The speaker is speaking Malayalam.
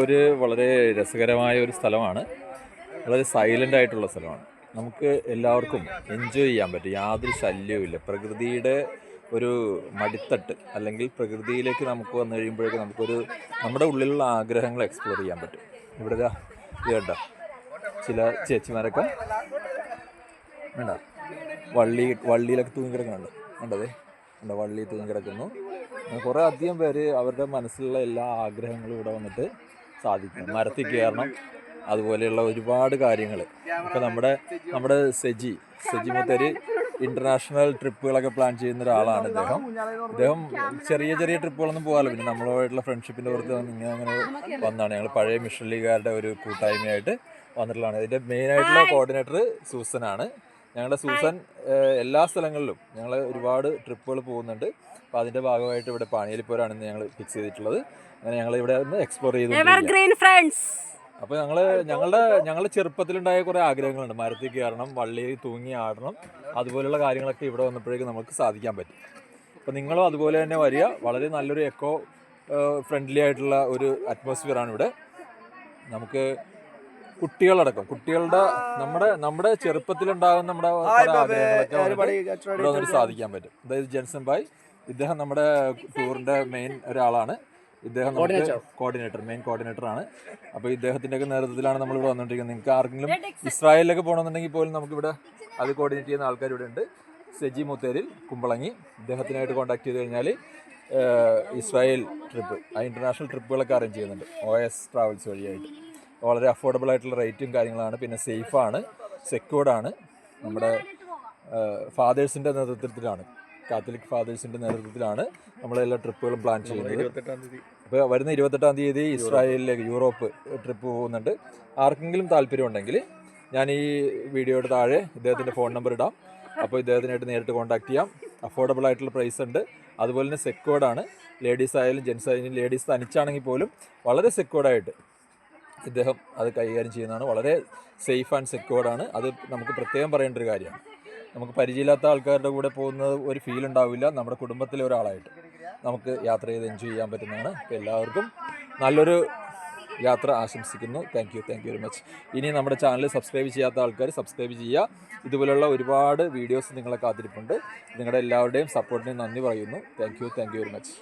ഒരു വളരെ രസകരമായ ഒരു സ്ഥലമാണ്. വളരെ സൈലന്റ് ആയിട്ടുള്ള സ്ഥലമാണ്. നമുക്ക് എല്ലാവർക്കും എൻജോയ് ചെയ്യാൻ പറ്റും. യാതൊരു ശല്യവും ഇല്ല. പ്രകൃതിയുടെ ഒരു മടിത്തട്ട് അല്ലെങ്കിൽ പ്രകൃതിയിലേക്ക് നമുക്ക് വന്നു കഴിയുമ്പോഴേക്ക് നമുക്കൊരു നമ്മുടെ ഉള്ളിലുള്ള ആഗ്രഹങ്ങൾ എക്സ്പ്ലോർ ചെയ്യാൻ പറ്റും. ഇവിടെ ഇത് കണ്ടോ? ചില ചേച്ചിമാരൊക്കെ വേണ്ട. വള്ളി വള്ളിയിലൊക്കെ തൂങ്ങി കിടക്കുന്നുണ്ട് കണ്ടതേ കണ്ടോ? വള്ളി തൂങ്ങി കിടക്കുന്നു കുറേ അധികം പേര് അവരുടെ മനസ്സിലുള്ള എല്ലാ ആഗ്രഹങ്ങളും ഇവിടെ വന്നിട്ട് സാധിക്കും. മരത്തിൽ കയറണം അതുപോലെയുള്ള ഒരുപാട് കാര്യങ്ങൾ ഇപ്പം നമ്മുടെ നമ്മുടെ സെജി സെജി മുത്തരി ഇന്റർനാഷണൽ ട്രിപ്പുകളൊക്കെ പ്ലാൻ ചെയ്യുന്ന ഒരാളാണ് അദ്ദേഹം അദ്ദേഹം ചെറിയ ചെറിയ ട്രിപ്പുകളൊന്നും പോകാറില്ല. പിന്നെ നമ്മളുമായിട്ടുള്ള ഫ്രണ്ട്ഷിപ്പിന്റെ പുറത്ത് ഇങ്ങനെ അങ്ങനെ വന്നതാണ് ഞങ്ങൾ പഴയ മിഷൻ ലീഗുകാരുടെ ഒരു കൂട്ടായ്മയായിട്ട് വന്നിട്ടുള്ളതാണ്. ഇതിന്റെ മെയിനായിട്ടുള്ള കോർഡിനേറ്റർ സൂസനാണ്. ഞങ്ങളുടെ സൂസൻ എല്ലാ സ്ഥലങ്ങളിലും ഞങ്ങൾ ഒരുപാട് ട്രിപ്പുകൾ പോകുന്നുണ്ട്. അപ്പോൾ അതിന്റെ ഭാഗമായിട്ട് ഇവിടെ പാണിയലിപ്പോരാണ് പോരാണെന്ന് ഞങ്ങൾ ഫിക്സ് ചെയ്തിട്ടുള്ളത്. അങ്ങനെ ഞങ്ങൾ ഇവിടെ നിന്ന് എക്സ്പ്ലോർ ചെയ്തു അപ്പൊ ഫ്രണ്ട്സ് അപ്പോൾ ഞങ്ങൾ ഞങ്ങളുടെ ഞങ്ങളുടെ ചെറുപ്പത്തിലുണ്ടായ കുറേ ആഗ്രഹങ്ങളുണ്ട്. മരത്തിൽ കയറണം വള്ളിയിൽ തൂങ്ങി ആടണം അതുപോലുള്ള കാര്യങ്ങളൊക്കെ ഇവിടെ വന്നപ്പോഴേക്കും നമുക്ക് സാധിക്കാൻ പറ്റും. അപ്പോൾ നിങ്ങളും അതുപോലെ തന്നെ വരിക. വളരെ നല്ലൊരു എക്കോ ഫ്രണ്ട്ലി ആയിട്ടുള്ള ഒരു അറ്റ്മോസ്ഫിയറാണ് ഇവിടെ. നമുക്ക് കുട്ടികളടക്കം. കുട്ടികളുടെ നമ്മുടെ നമ്മുടെ ചെറുപ്പത്തിലുണ്ടാകുന്ന നമ്മുടെ ആഗ്രഹങ്ങളൊക്കെ സാധിക്കാൻ പറ്റും. അതായത് ജെൻസൺ ബായ് ഇദ്ദേഹം നമ്മുടെ ടൂറിന്റെ മെയിൻ ഒരാളാണ്. ഇദ്ദേഹം കോർഡിനേറ്റർ മെയിൻ കോർഡിനേറ്റർ ആണ്. അപ്പോൾ ഇദ്ദേഹത്തിന്റെ ഒക്കെ നേതൃത്വത്തിലാണ് നമ്മൾ ഇവിടെ വന്നുകൊണ്ടിരിക്കുന്നത് നിങ്ങൾക്ക് ആർക്കെങ്കിലും ഇസ്രായേലിലൊക്കെ പോകണമെന്നുണ്ടെങ്കിൽ പോലും നമുക്കിവിടെ അത് കോർഡിനേറ്റ് ചെയ്യുന്ന ആൾക്കാർ ഇവിടെ ഉണ്ട്. സെജി മുത്തേരിൽ കുമ്പളങ്ങി. ഇദ്ദേഹത്തിനായിട്ട് കോൺടാക്ട് ചെയ്ത് കഴിഞ്ഞാൽ ഇസ്രായേൽ ട്രിപ്പ് ആ ഇന്റർനാഷണൽ ട്രിപ്പുകളൊക്കെ അറേഞ്ച് ചെയ്യുന്നുണ്ട്. ഒ എസ് ട്രാവൽസ് വഴിയായിട്ട്. വളരെ അഫോർഡബിൾ ആയിട്ടുള്ള റേറ്റും കാര്യങ്ങളാണ്. പിന്നെ സേഫാണ് സെക്യൂർഡാണ് നമ്മുടെ ഫാദേഴ്സിന്റെ നേതൃത്വത്തിലാണ്. കാത്തലിക് ഫാദേഴ്സിന്റെ നേതൃത്വത്തിലാണ് നമ്മളെല്ലാ ട്രിപ്പുകളും പ്ലാൻ ചെയ്യുന്നത്. അപ്പോൾ വരുന്ന ഇരുപത്തെട്ടാം തീയതി ഇസ്രായേലിലേക്ക് യൂറോപ്പ് ട്രിപ്പ് പോകുന്നുണ്ട്. ആർക്കെങ്കിലും താല്പര്യമുണ്ടെങ്കിൽ ഞാൻ ഈ വീഡിയോയുടെ താഴെ ഇദ്ദേഹത്തിന്റെ ഫോൺ നമ്പർ ഇടാം. അപ്പോൾ ഇദ്ദേഹത്തിനായിട്ട് നേരിട്ട് കോൺടാക്ട് ചെയ്യാം. അഫോർഡബിൾ ആയിട്ടുള്ള പ്രൈസ് ഉണ്ട്. അതുപോലെ തന്നെ സെക്യൂർഡാണ് ലേഡീസ് ആയാലും ജെൻസ് ആയാലും ലേഡീസ് തനിച്ചാണെങ്കിൽ പോലും വളരെ സെക്യൂർഡായിട്ട് ഇദ്ദേഹം അത് കൈകാര്യം ചെയ്യുന്നതാണ്. വളരെ സേഫ് ആൻഡ് സെക്യൂർഡാണ് അത് നമുക്ക് പ്രത്യേകം പറയേണ്ട ഒരു കാര്യമാണ്. നമുക്ക് പരിചയമില്ലാത്ത ആൾക്കാരുടെ കൂടെ പോകുന്നത് ഒരു ഫീൽ ഉണ്ടാവില്ല. നമ്മുടെ കുടുംബത്തിലെ ഒരാളായിട്ട് നമുക്ക് യാത്ര ചെയ്ത് എൻജോയ് ചെയ്യാൻ പറ്റുന്നതാണ്. അപ്പോൾ എല്ലാവർക്കും നല്ലൊരു യാത്ര ആശംസിക്കുന്നു. Thank you thank you very much ഇനി നമ്മുടെ ചാനൽ സബ്സ്ക്രൈബ് ചെയ്യാത്ത ആൾക്കാർ സബ്സ്ക്രൈബ് ചെയ്യുക. ഇതുപോലുള്ള ഒരുപാട് വീഡിയോസ് നിങ്ങളെ കാത്തിരിപ്പുണ്ട്. നിങ്ങളുടെ എല്ലാവരുടെയും സപ്പോർട്ടിന് നന്ദി പറയുന്നു. Thank you thank you very much